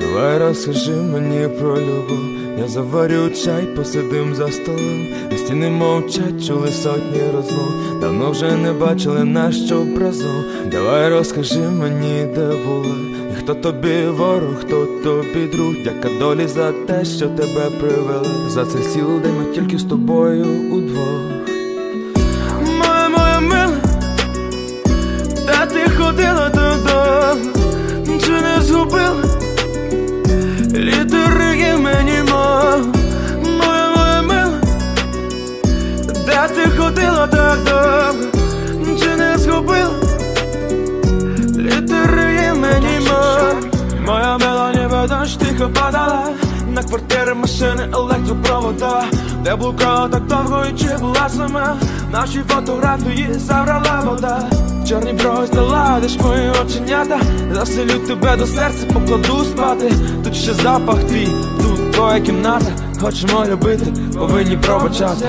Давай розкажи мені про любов, я заварю чай, посидим за столом, а стіни мовчать, чули сотні розмов, давно вже не бачили наш щоб разом. Давай розкажи мені, де були, і хто тобі ворог, хто тобі друг, дяка долі за те, що тебе привели, за цей сіл, де ми тільки з тобою удвох. Моя, моя мила, де ти ходила де ти ходила так довго, чи не згубила? Літери мені мов, моя мила ніби дощ тихо падала, на квартири, машини, електропровода, де блукала так довго і чи була сама, наші фотографії забрала вода. Чорні брови ж мої оченята. Заселю тебе до серця, покладу спати. Тут ще запах твій, тут твоя кімната. Хочемо любити, повинні пробачати